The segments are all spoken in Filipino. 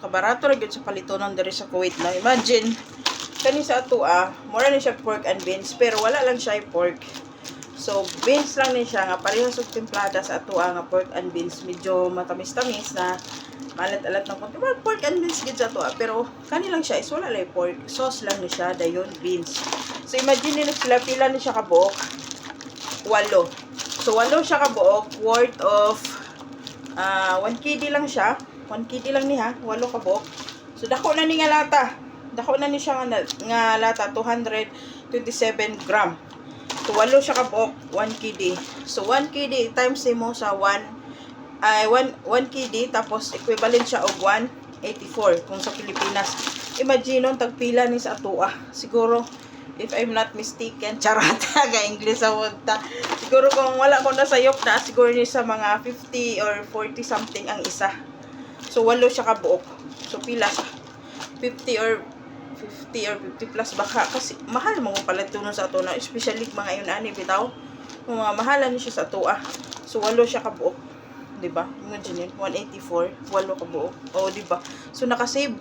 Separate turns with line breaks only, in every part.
kabarato ra gyud sa palitonon diri sa Kuwait na. Imagine kani sa ato ah, mura ni siya pork and beans pero wala lang siya pork. So beans lang ni siya nga parehas og templada sa ato ah, nga pork and beans medyo matamis-tamis na malat-alat ng konti. Well, pork and beans gid sa ato ah, pero kani lang siya is wala lang pork. Sauce lang ni siya dayon beans. So imagine nila sila pila ni siya kabuok. Walo. So walo siya kabuok worth of ah 1 kg lang siya. 1 kg lang ni ha, walo kabuok. So dako na ni nga lata. Dako na ni siya nga, nga lata 227 gram. So walo siya kabuok 1 kg. So 1 kg times mo sa 1 ay 1 1 kg tapos equivalent siya og 184 kung sa Pilipinas. Imagine nun tagpila ni sa atua. Siguro if I'm not mistaken, charot ga English sa ta. Siguro kung wala ko na sayop na siguro ni sa mga 50 or 40 something ang isa. So walo siya kabuok. So pila siya? 50 or 50 or 50 plus baka. Kasi mahal mo pala tuno sa ato na especially mga yun ani bitaw. Mga mahalan ni siya sa ato ah so walo siya kabuok. Di ba? Imagine yun, 184 walo kabuok. Oh di ba? So nakasave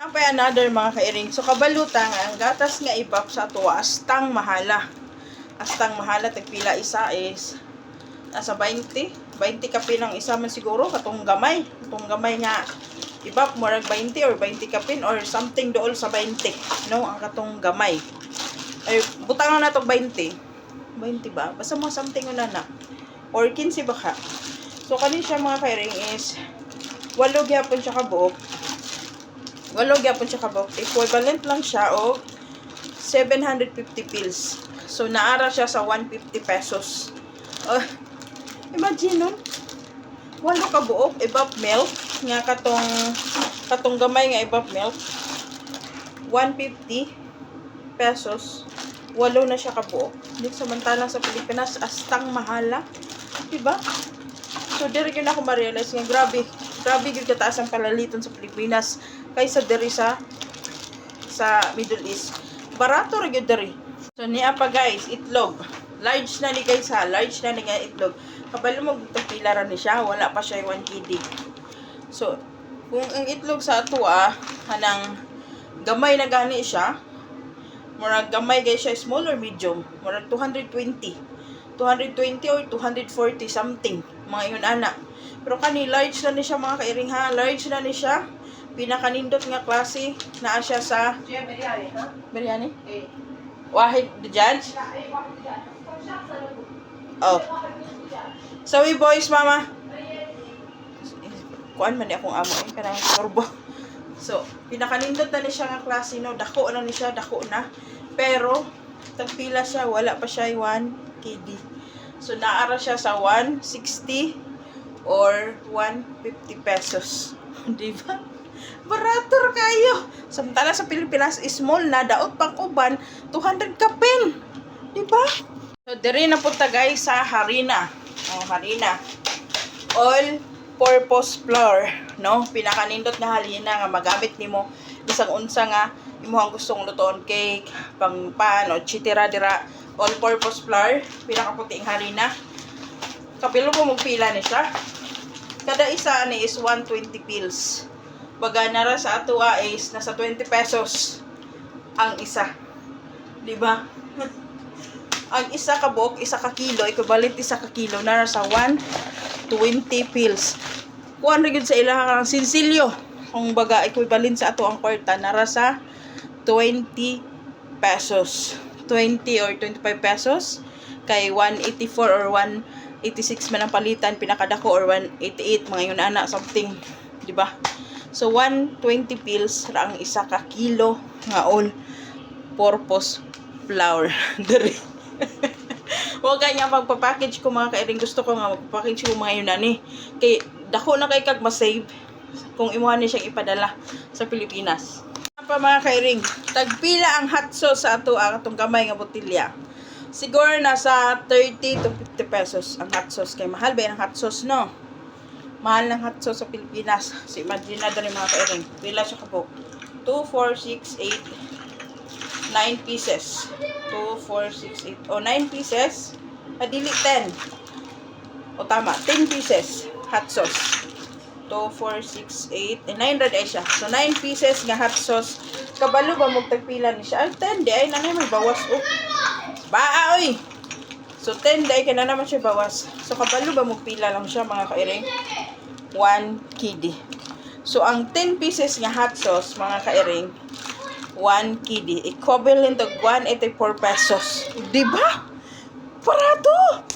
ang pa another mga kairing so kabalutang ang gatas nga ibap sa ato astang mahala. Astang mahala tagpila isa is nasa 20 20 kape ng isa man siguro katong gamay. Katong gamay nga ibap murag 20 or 20 kapin or something dool sa 20 no ang katong gamay. Ay butang na nato 20 20 ba? Basta mo something una na. Or 15 ba ka? So kanin siya mga kairing is walo gyapon siya kabuok. Walo gyapon siya kabuok. Equivalent lang siya og 750 pills. So naara siya sa 150 pesos. Oh, imagine nun. Walo ka buok ibap milk. Nga katong katong gamay nga ibap milk. 150 pesos. Walo na siya ka buok. Dito samantalang sa Pilipinas astang mahala. Diba? So diri gyud ako ma-realize nga grabe grabe gyud kataas ang palaliton sa Pilipinas kaysa diri sa sa Middle East. Barato ra gyud diri. So niya pa guys itlog large na ni guys ha? Large na ni nga itlog. Kabalo mo pila ra ni siya. Wala pa siya 1 kg. So kung ang itlog sa ato ah kanang gamay na gani siya murag gamay guys siya small or medium? Murag 220 220 or 240 something mga yun ana. Pero kani large na ni siya mga kairing ha? Large na ni siya. Pinakanindot nga klase naa siya sa biryani wahid the judge oh. Sawi boys mama. Kuan man akong amo eh kanang turbo. So pinakanindot na ni siya nga klase no? Dako na ni siya dako na. Pero tagpila siya wala pa siya 1 kg so naara siya sa 160 or 150 pesos. Di ba? Barato ra kayo. Samtala sa Pilipinas small na daot pang uban 200 kapin di ba so diri na punta guys sa harina. Oh harina. All purpose flour no? Pinakanindot nga halina nga magamit nimo bisang unsa nga imong gustong lutoon cake pang pan o chitira dira. All purpose flour pinakaputing harina. Kapilo mo magpila ni siya. Kada isa ni is 120 pills. Baga nara sa ato ah, is nasa 20 pesos ang isa. Di ba ang isa ka buok, isa ka kilo, equivalent isa ka kilo, na sa 120 pills. Kuan gyud sa ilaha kang sinsilyo. Kung baga equivalent sa ato ang kwarta, nara sa 20 pesos. 20 or 25 pesos kay 184 or 186 man ang palitan pinakadako or 188 mga yun ana something di ba so 120 pills ra ang isa ka kilo nga all purpose flour diri Huwag kanya magpapackage ko mga kairing gusto ko nga magpapackage ko mga yun ani. Kay dako na kay kag masave kung imuhan ni siyang ipadala sa Pilipinas. Ano pa mga kairing, tagpila ang hot sauce sa ato ang atong gamay nga botilya. Siguro nasa 30 to 50 pesos ang hot sauce kay mahal ba yung hot sauce no? Mahal ng hot sauce sa Pilipinas. So imagine na dali mga kairing. Pila siya kapok. 2, 4, 6, 8, 9 pieces. 2, 4, 6, 8. O, 9 pieces. Adili 10. O, tama. 10 pieces. Hot sauce. 2, 4, 6, 8, eh, 9 red ay siya. So, 9 pieces nga hot sauce. Kabalo ba mong tagpila ni siya? Ay, 10 di ay nanay may bawas. Oh. Baa, oy! So, 10 di ay na naman siya bawas. So, kabalo ba mong pila lang siya mga kairing? 1 kidi. So, ang 10 pieces nga hot sauce, mga kairing, 1 kidi. Equivalent of 184 pesos. Di ba? Barato!